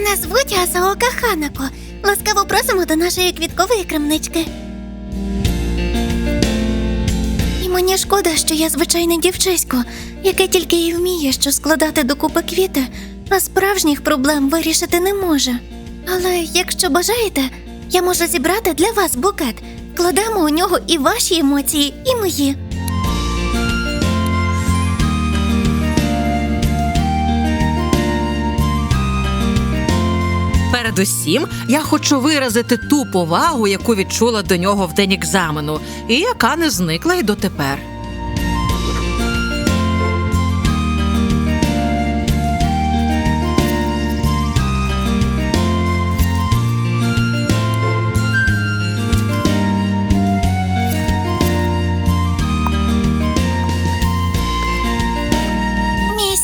Мене звуть Асаока Ханако. Ласкаво просимо до нашої квіткової крамнички. І мені шкода, що я звичайне дівчисько, яке тільки і вміє, що складати докупи квіти, а справжніх проблем вирішити не може. Але якщо бажаєте, я можу зібрати для вас букет. Кладемо у нього і ваші емоції, і мої. Передусім, я хочу виразити ту повагу, яку відчула до нього в день екзамену, і яка не зникла й дотепер.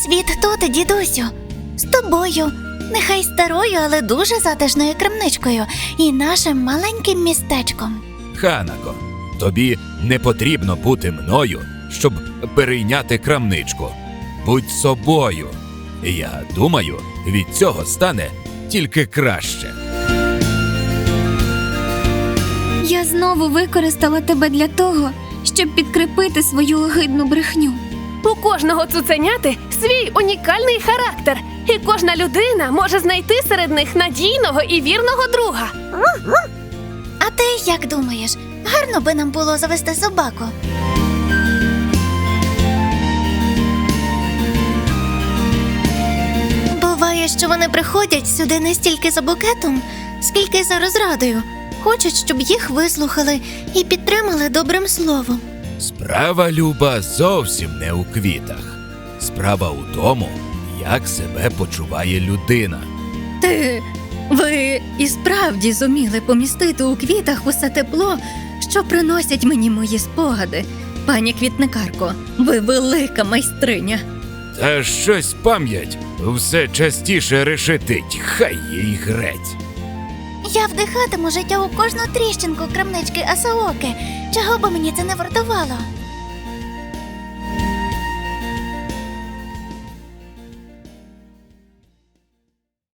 Мій тут, дідусю, з тобою. Нехай старою, але дуже затишною крамничкою і нашим маленьким містечком. Ханако, тобі не потрібно бути мною, щоб перейняти крамничку. Будь собою. Я думаю, від цього стане тільки краще. Я знову використала тебе для того, щоб підкріпити свою огидну брехню. У кожного цуценяти свій унікальний характер, і кожна людина може знайти серед них надійного і вірного друга. А ти як думаєш, гарно би нам було завести собаку? Буває, що вони приходять сюди не стільки за букетом, скільки за розрадою. Хочуть, щоб їх вислухали і підтримали добрим словом. Справа Люба зовсім не у квітах. Справа у тому, як себе почуває людина. Ти. Ви і справді зуміли помістити у квітах усе тепло, що приносять мені мої спогади. Пані квітникарко, ви велика майстриня. Та щось пам'ять все частіше решетить, хай їй греть. Я вдихатиму життя у кожну тріщинку крамнички Асаоки. Чого би мені це не вартувало?